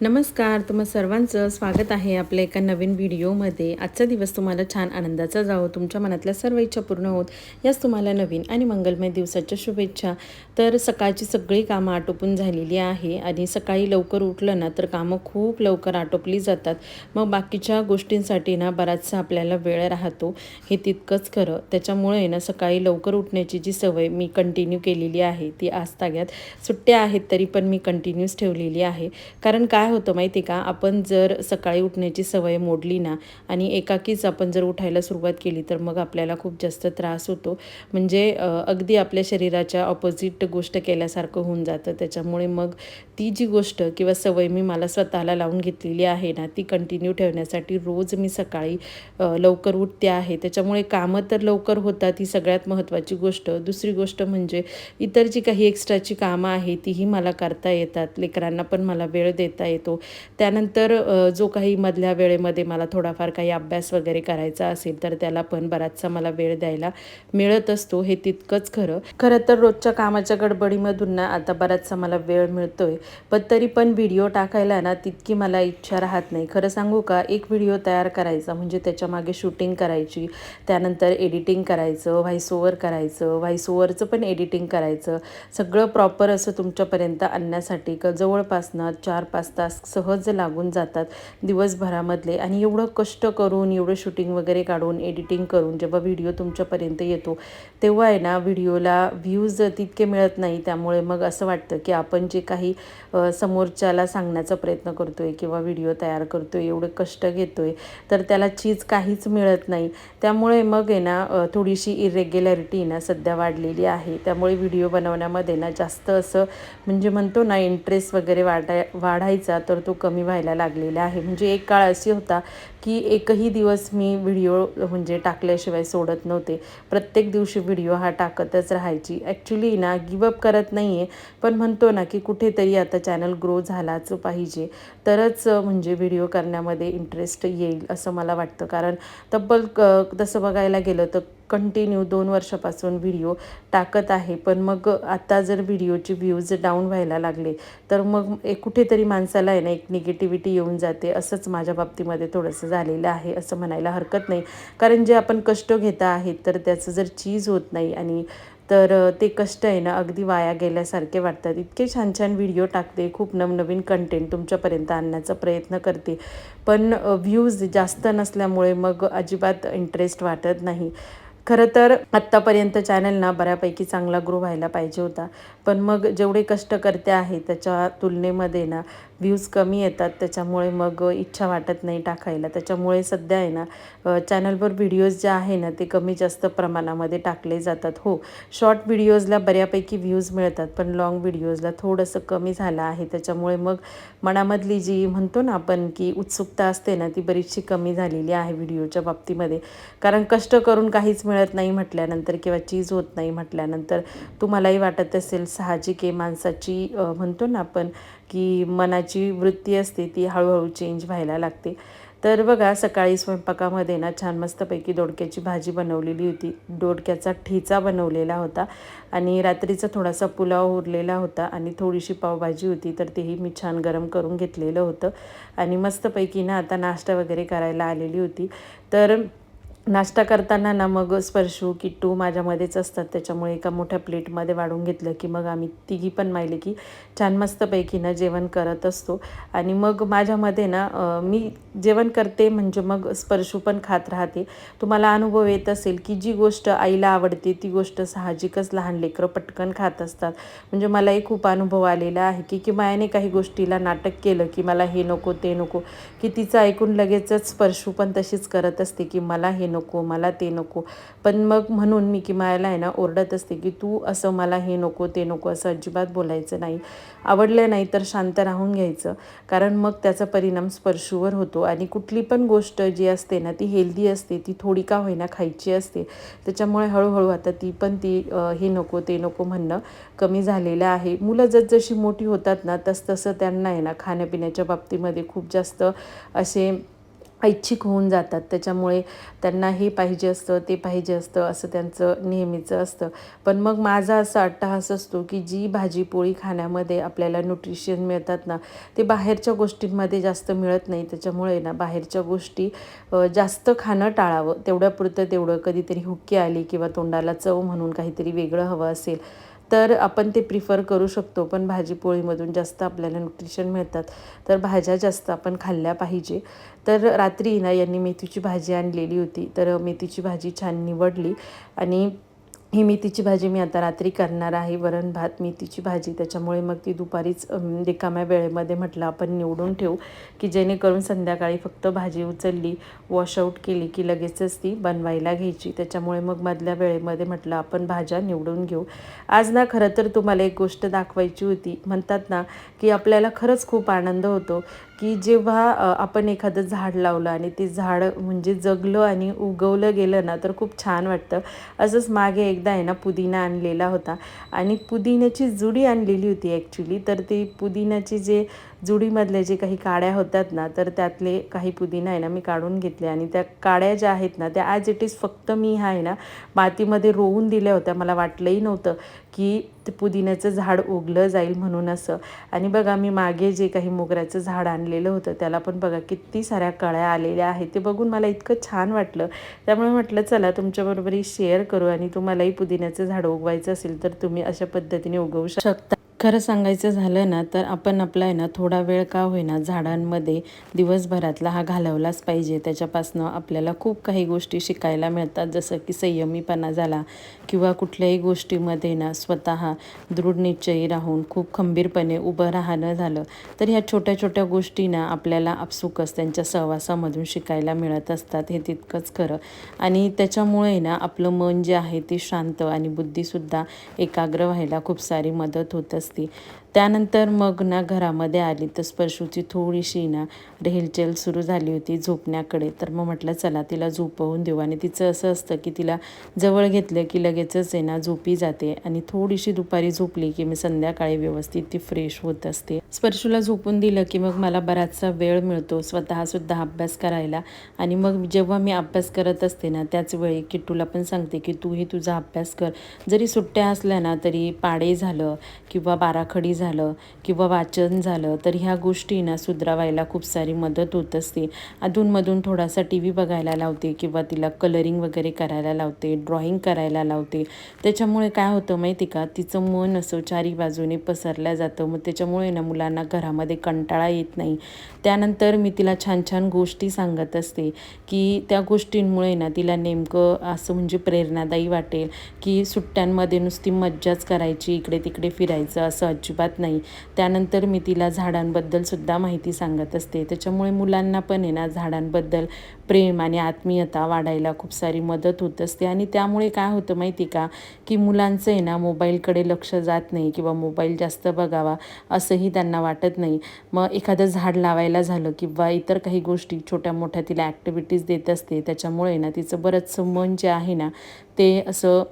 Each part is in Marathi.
नमस्कार तुम्हा सर्वांचं स्वागत आहे आपल्या एका नवीन व्हिडिओमध्ये. आजचा दिवस तुम्हाला छान आनंदाचा जावो तुमच्या मनातल्या सर्व इच्छा पूर्ण होत याच तुम्हाला नवीन आणि मंगलमय दिवसाच्या शुभेच्छा. तर सकाळची सगळी कामं आटोपून झालेली आहे आणि सकाळी लवकर उठलं ना तर कामं खूप लवकर आटोपली जातात. मग बाकीच्या गोष्टींसाठी ना बराचसा आपल्याला वेळ राहतो. हे तितकंच खरं. त्याच्यामुळे ना सकाळी लवकर उठण्याची जी सवय मी कंटिन्यू केलेली आहे ती आज ताग्यात सुट्ट्या आहेत तरी पण मी कंटिन्यूस ठेवलेली आहे. कारण काय काय होतं माहिती का? आपण जर सकाळी उठण्याची सवय मोडली ना आणि एकाकीच आपण जर उठायला सुरुवात केली तर मग आपल्याला खूप जास्त त्रास होतो. म्हणजे अगदी आपल्या शरीराच्या ऑपोजिट गोष्ट केल्यासारखं होऊन जातं. त्याच्यामुळे मग ती जी गोष्ट किंवा सवय मी मला स्वतःला लावून घेतलेली आहे ना ती कंटिन्यू ठेवण्यासाठी रोज मी सकाळी लवकर उठते आहे. त्याच्यामुळे कामं तर लवकर होतात ही सगळ्यात महत्त्वाची गोष्ट. दुसरी गोष्ट म्हणजे इतर जी काही एक्स्ट्राची कामं आहे तीही मला करता येतात. लेकरांना पण मला वेळ देता येतो. त्यानंतर जो काही मधल्या वेळेमध्ये मला थोडाफार काही अभ्यास वगैरे करायचा असेल तर त्याला पण बराचसा मला वेळ द्यायला मिळत असतो. हे तितकंच खरं. खरं तर रोजच्या कामाच्या गडबडीमधून ना आता बराचसा मला वेळ मिळतोय. पण तरी पण व्हिडिओ टाकायला ना तितकी मला इच्छा राहत नाही. खरं सांगू का एक व्हिडिओ तयार करायचा म्हणजे त्याच्यामागे शूटिंग करायची त्यानंतर एडिटिंग करायचं व्हॉइस ओव्हर करायचं व्हॉइस ओव्हरचं पण एडिटिंग करायचं. सगळं प्रॉपर असं तुमच्यापर्यंत आणण्यासाठी क जवळपासनं चार पाच तास सहज लागून जातात दिवसभरामधले. आणि एवढं कष्ट करून एवढं शूटिंग वगैरे काढून एडिटिंग करून जेव्हा व्हिडिओ तुमच्यापर्यंत येतो तेव्हा आहे ना व्हिडिओला व्ह्यूज तितके मिळत नाही. त्यामुळे मग असं वाटतं की आपण जे काही समोरच्याला सांगण्याचा प्रयत्न करतो आहे किंवा व्हिडिओ तयार करतो आहे एवढे कष्ट घेतो आहे तर त्याला चीज काहीच मिळत नाही. त्यामुळे मग आहे ना थोडीशी इरेग्युलॅरिटी ना सध्या वाढलेली आहे. त्यामुळे व्हिडिओ बनवण्यामध्ये ना जास्त असं म्हणजे म्हणतो ना इंटरेस्ट वगैरे वाढाय वाढायचा तर तो कमी व्हायला लागलेला आहे. म्हणजे एक काळ अशी होता की एकही दिवस मी व्हिडिओ म्हणजे टाकल्याशिवाय सोडत नव्हते. प्रत्येक दिवशी व्हिडिओ हा टाकतच राहायची. ॲक्च्युली ना गिवअप करत नाही आहे पण म्हणतो ना की कुठेतरी आता चॅनल ग्रो झालाच पाहिजे. तरच म्हणजे व्हिडिओ करण्यामध्ये इंटरेस्ट येईल असं मला वाटतं. कारण तब्बल क तसं बघायला गेलं तर कंटिन्यू दोन वर्षापासून व्हिडिओ टाकत आहे. पण मग आता जर व्हिडिओचे व्ह्यूज डाऊन व्हायला लागले तर मग एक कुठेतरी माणसाला आहे ना एक निगेटिव्हिटी येऊन जाते. असंच माझ्या बाबतीमध्ये थोडंसं झालेलं आहे असं म्हणायला हरकत नाही. कारण जे आपण कष्ट घेत आहेत तर त्याचं जर चीज होत नाही आणि तर ते कष्ट आहे ना अगदी वाया गेल्यासारखे वाटतात. इतके छान छान व्हिडिओ टाकते खूप नवनवीन कंटेंट तुमच्यापर्यंत आणण्याचा प्रयत्न करते. पण व्ह्यूज जास्त नसल्यामुळे मग अजिबात इंटरेस्ट वाटत नाही. खरं तर आत्तापर्यंत चॅनल ना बऱ्यापैकी चांगला ग्रो व्हायला पाहिजे होता. पण मग जेवढे कष्ट करते आहे त्याच्या तुलनेमध्ये ना व्ह्यूज कमी येतात त्याच्यामुळे मग इच्छा वाटत नाही टाकायला. त्याच्यामुळे सध्या आहे ना चॅनलवर व्हिडिओज जे आहे ना ते कमी जास्त प्रमाणामध्ये टाकले जातात. हो शॉर्ट व्हिडिओजला बऱ्यापैकी व्ह्यूज मिळतात पण लाँग व्हिडिओजला थोडंसं कमी झालं आहे. त्याच्यामुळे मग मनामधली जी म्हणतो ना आपण की उत्सुकता असते ना ती बरीचशी कमी झालेली आहे व्हिडिओच्या बाबतीमध्ये. कारण कष्ट करून काहीच मिळत नाही म्हटल्यानंतर किंवा चीज होत नाही म्हटल्यानंतर तुम्हालाही वाटत असेल साहजिक आहे माणसाची म्हणतो ना आपण की मनाची वृत्ती असते ती हळूहळू चेंज व्हायला लागते. तर बघा सकाळी स्वयंपाकामध्ये ना छान मस्तपैकी दोडक्याची भाजी बनवलेली होती. दोडक्याचा ठेचा बनवलेला होता आणि रात्रीचा थोडासा पुलाव उरलेला होता आणि थोडीशी पावभाजी होती तर तेही मी छान गरम करून घेतलेलं होतं. आणि मस्तपैकी ना आता नाश्ता वगैरे करायला आलेली होती. तर नाश्ता करताना ना मग स्पर्शू किट्टू माझ्यामध्येच असतात. त्याच्यामुळे एका मोठ्या प्लेटमध्ये वाढून घेतलं की मग आम्ही तिघी पण माहिले की छान मस्तपैकी ना जेवण करत असतो. आणि मग माझ्यामध्ये ना मी जेवण करते म्हणजे मग स्पर्शू पण खात राहते. तुम्हाला अनुभव येत असेल की जी गोष्ट आईला आवडते ती गोष्ट साहजिकच लहान लेकरं पटकन खात असतात. म्हणजे मलाही खूप अनुभव आलेला आहे की की मायाने काही गोष्टीला नाटक केलं की मला हे नको ते नको की तिचं ऐकून लगेचच स्पर्शू पण तशीच करत असते की मला हे नको. नको मला ते नको. पण मग म्हणून मी की मायाला आहे ना ओरडत असते की तू असं मला हे नको ते नको असं अजिबात बोलायचं नाही. आवडलं नाही तर शांत राहून घ्यायचं. कारण मग त्याचा परिणाम स्पर्शूवर होतो. आणि कुठली पण गोष्ट जी असते ना ती हेल्दी असते ती थोडी का होईना खायची असते. त्याच्यामुळे हळूहळू आता ती पण ती हे नको ते नको म्हणणं कमी झालेलं आहे. मुलं जसजशी मोठी होतात ना तसतसं त्यांना आहे ना खाण्यापिण्याच्या बाबतीमध्ये खूप जास्त असे ऐच्छिक होऊन जातात. त्याच्यामुळे त्यांना हे पाहिजे असतं ते पाहिजे असतं असं त्यांचं नेहमीचं असतं. पण मग माझा असा अट्टहास असतो की जी भाजीपोळी खाण्यामध्ये आपल्याला न्यूट्रिशन मिळतात ना ते बाहेरच्या गोष्टींमध्ये जास्त मिळत नाही. त्याच्यामुळे ना बाहेरच्या गोष्टी जास्त खाणं टाळावं. तेवढ्यापुरतं तेवढं कधीतरी हुक्की आली किंवा तोंडाला चव म्हणून काहीतरी वेगळं हवं असेल तर आपण ते प्रिफर करू शकतो पण भाजीपोळीमधून जास्त आपल्याला न्यूट्रिशन मिळतात. तर भाज्या जास्त आपण खाल्ल्या पाहिजे. तर रात्री ना यांनी मेथीची भाजी आणलेली होती. तर मेथीची भाजी छान निवडली आणि ही मेथीची भाजी मी आता रात्री करणार आहे. वरण भात मेथीची भाजी. त्याच्यामुळे मग ती दुपारीच रिकाम्या वेळेमध्ये म्हटलं आपण निवडून ठेवू की जेणेकरून संध्याकाळी फक्त भाजी उचलली वॉशआउट केली की लगेचच ती बनवायला घ्यायची. त्याच्यामुळे मग मधल्या वेळेमध्ये म्हटलं आपण भाज्या निवडून घेऊ. आज ना खरं तर तुम्हाला एक गोष्ट दाखवायची होती. म्हणतात ना की आपल्याला खरंच खूप आनंद होतो. की जेव्हा आपण एखादं झाड लावलं आणि ते झाड म्हणजे जगलं आणि उगवलं गेलं ना तर खूप छान वाटतं. असंच मागे एकदा आहे ना पुदिना आणलेला होता आणि पुदिन्याची जुडी आणलेली होती ॲक्च्युली तर ते पुदिन्याचे जे जुडीमधले जे काही काड्या होतात ना तर त्यातले काही पुदिना आहे ना मी काढून घेतले आणि त्या काड्या ज्या आहेत ना त्या ॲज इट इज फक्त मी हा आहे ना मातीमध्ये रोवून दिल्या होत्या. मला वाटलंही नव्हतं की ते पुदिन्याचं झाड उगलं जाईल म्हणून असं. आणि बघा मी मागे जे काही मोगऱ्याचं झाड आणलेलं होतं त्याला पण बघा किती साऱ्या कळ्या आलेल्या आहेत. ते बघून मला इतकं छान वाटलं. त्यामुळे म्हटलं चला तुमच्याबरोबरही शेअर करू आणि तुम्हालाही पुदिन्याचं झाड उगवायचं असेल तर तुम्ही अशा पद्धतीने उगवू शकता. खरं सांगायचं झालं ना तर आपण आपला आहे ना थोडा वेळ का होईना झाडांमध्ये दिवसभरातला हा घालवलाच पाहिजे. त्याच्यापासनं आपल्याला खूप काही गोष्टी शिकायला मिळतात. जसं की संयमीपणा झाला किंवा कुठल्याही गोष्टीमध्ये ना स्वतः दृढनिश्चयी राहून खूप खंबीरपणे उभं राहणं झालं तर ह्या छोट्या छोट्या गोष्टी ना आपल्याला आपसुकच त्यांच्या सहवासामधून शिकायला मिळत असतात. हे तितकंच खरं. आणि त्याच्यामुळे ना आपलं मन जे आहे ते शांत आणि बुद्धीसुद्धा एकाग्र व्हायला खूप सारी मदत होत असते. The. त्यानंतर मग ना घरामध्ये आली तर स्पर्शूची थोडीशी ना रेहलचेल सुरू झाली होती झोपण्याकडे. तर मग म्हटलं चला तिला झोपवून देऊ. आणि तिचं असं असतं की तिला जवळ घेतलं की लगेचच आहे ना झोपी जाते. आणि थोडीशी दुपारी झोपली की मी संध्याकाळी व्यवस्थित ती फ्रेश होत असते. स्पर्शूला झोपून दिलं की मग मला बराचसा वेळ मिळतो स्वतःसुद्धा अभ्यास करायला. आणि मग जेव्हा मी अभ्यास करत असते ना त्याच वेळी किट्टूला पण सांगते की तूही तुझा अभ्यास कर. जरी सुट्ट्या असल्या ना तरी पाडे झालं किंवा बाराखडी झालं किंवा वाचन झालं तर ह्या गोष्टी ना सुधरावायला खूप सारी मदत होत असते. अधूनमधून थोडासा टी व्ही बघायला लावते किंवा तिला कलरिंग वगैरे करायला लावते ड्रॉइंग करायला लावते. त्याच्यामुळे काय होतं माहिती का? तिचं मन असं चारी बाजूने पसरल्या जातं. मग त्याच्यामुळे ना मुलांना घरामध्ये कंटाळा येत नाही. त्यानंतर मी तिला छान छान गोष्टी सांगत असते की त्या गोष्टींमुळे ना तिला नेमकं असं म्हणजे प्रेरणादायी वाटेल की सुट्ट्यांमध्ये नुसती मज्जाच करायची इकडे तिकडे फिरायचं असं अजिबात नाही. त्यानंतर मी तिला झाडांबद्दलसुद्धा माहिती सांगत असते. त्याच्यामुळे मुलांना पण आहे ना झाडांबद्दल प्रेम आणि आत्मीयता वाढायला खूप सारी मदत होत असते. आणि त्यामुळे काय होतं माहिती का? की मुलांचं आहे ना मोबाईलकडे लक्ष जात नाही किंवा मोबाईल जास्त बघावा असंही त्यांना वाटत नाही. मग एखादं झाड लावायला झालं किंवा इतर काही गोष्टी छोट्या मोठ्या तिला ॲक्टिव्हिटीज देत असते. त्याच्यामुळे ना तिचं बरंचसं मन जे आहे ना ते असं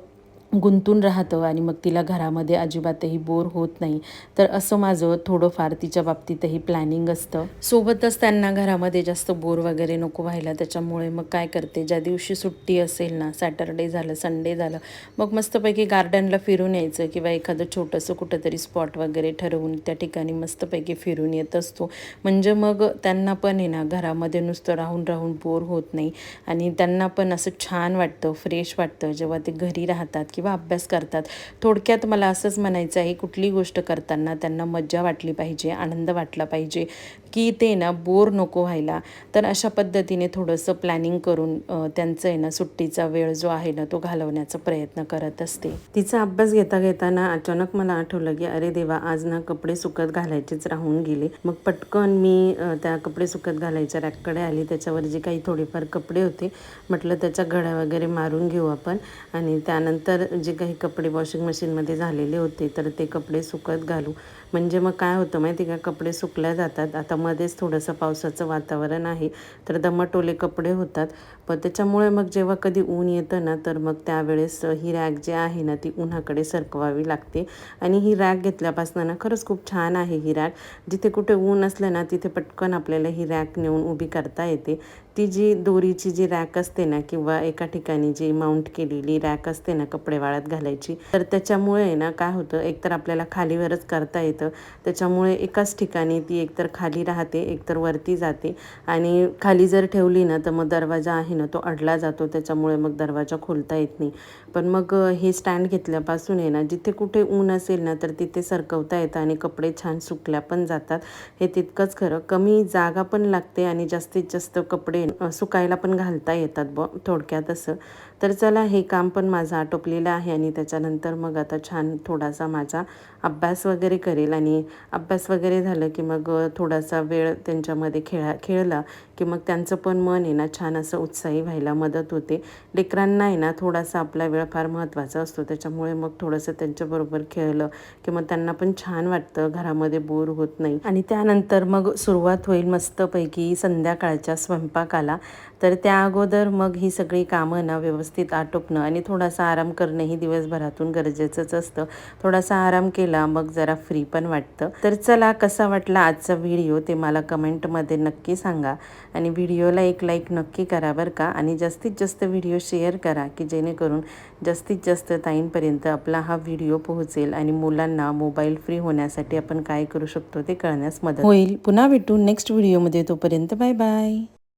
गुंतून राहतं आणि मग तिला घरामध्ये अजिबातही बोर होत नाही. तर असं माझं थोडंफार तिच्या बाबतीतही प्लॅनिंग असतं. सोबतच त्यांना घरामध्ये जास्त बोर वगैरे नको व्हायला त्याच्यामुळे मग काय करते? ज्या दिवशी सुट्टी असेल ना सॅटरडे झालं संडे झालं मग मस्तपैकी गार्डनला फिरून यायचं किंवा एखादं छोटंसं कुठंतरी स्पॉट वगैरे ठरवून त्या ठिकाणी मस्तपैकी फिरून येत असतो. म्हणजे मग त्यांना पण आहे ना घरामध्ये नुसतं राहून राहून बोर होत नाही. आणि त्यांना पण असं छान वाटतं फ्रेश वाटतं जेव्हा ते घरी राहतात किंवा अभ्यास करतात थोडक्यात मला असंच म्हणायचं आहे कुठली गोष्ट करताना त्यांना मज्जा वाटली पाहिजे आनंद वाटला पाहिजे की ते ना बोर नको व्हायला तर अशा पद्धतीने थोडंसं प्लॅनिंग करून त्यांचं आहे ना सुट्टीचा वेळ जो आहे ना तो घालवण्याचा प्रयत्न करत असते. तिचा अभ्यास घेता घेताना अचानक मला आठवलं की अरे देवा आज ना कपडे सुकत घालायचेच राहून गेले. मग पटकन मी त्या कपडे सुकत घालायच्या रॅककडे आली. त्याच्यावर जे काही थोडेफार कपडे होते म्हटलं त्याच्या घड्या वगैरे मारून घेऊ आपण. आणि त्यानंतर जे काही कपडे वॉशिंग मशीनमध्ये झालेले होते तर ते कपडे सुकत घालू. म्हणजे मग काय होतं माहिती का? कपडे सुकल्या जातात. आता मध्येच थोडंसं पावसाचं वातावरण आहे. तर दमटोले कपडे होतात. पण त्याच्यामुळे मग जेव्हा कधी ऊन येतं ना तर मग त्यावेळेस ही रॅक जी आहे ना ती उन्हाकडे सरकवावी लागते. आणि ही रॅक घेतल्यापासून ना खरंच खूप छान आहे ही रॅक जिथे कुठे ऊन असलं ना तिथे पटकन आपल्याला ही रॅक नेऊन उभी करता येते. ती जी दोरीची जी रॅक असते ना किंवा एका ठिकाणी जी माउंट केलेली रॅक असते ना कपडे वाळत घालायची तर त्याच्यामुळे ना काय होतं एकतर आपल्याला खालीवरच करता येते. त्याच्यामुळे एकाच ठिकाणी ती एकतर खाली राहते एकतर वरती जाते. आणि खाली जर ठेवली ना तर मग दरवाजा आहे ना तो अडला जातो. त्याच्यामुळे मग दरवाजा खोलता येत नाही. पण मग हे स्टँड घेतल्यापासून आहे ना जिथे कुठे ऊन असेल ना तर तिथे सरकवता येतं आणि कपडे छान सुकल्या पण जातात. हे तितकंच खरं. कमी जागा पण लागते आणि जास्तीत जास्त कपडे सुकायला पण घालता येतात ब थोडक्यात असं. तर चला हे काम पण माझं आटोपलेलं आहे आणि त्याच्यानंतर मग आता छान थोडासा माझा अभ्यास वगैरे करेल आणि अभ्यास वगैरे झालं की मग थोडासा वेळ त्यांच्यामध्ये खेळा खेळला की मग त्यांचं पण मन आहे ना छान असं उत्साही व्हायला मदत होते. लेकरांना आहे ना थोडासा आपला वेळ फार महत्त्वाचा असतो. त्याच्यामुळे मग थोडंसं त्यांच्याबरोबर खेळलं की मग त्यांना पण छान वाटतं. घरामध्ये बोर होत नाही. आणि त्यानंतर मग सुरुवात होईल मस्तपैकी संध्याकाळच्या स्वयंपाकाला. तर त्या अगोदर मग ही सगळी कामं ना व्यवस्थित आटोपणं आणि थोडासा आराम करणं ही दिवसभरातून गरजेचंच असतं. थोडासा आराम केला मग जरा फ्री पण वाटतं. तर चला कसा वाटला आजचा व्हिडिओ ते मला कमेंटमध्ये नक्की सांगा. आणि व्हिडिओला एक लाईक नक्की करा बरं का. आणि जास्तीत जास्त व्हिडिओ शेअर करा की जेणेकरून जास्तीत जास्त ताईंपर्यंत आपला हा व्हिडिओ पोहोचेल आणि मुलांना मोबाईल फ्री होण्यासाठी आपण काय करू शकतो ते कळण्यास मदत होईल. पुन्हा भेटू नेक्स्ट व्हिडिओमध्ये तोपर्यंत बाय बाय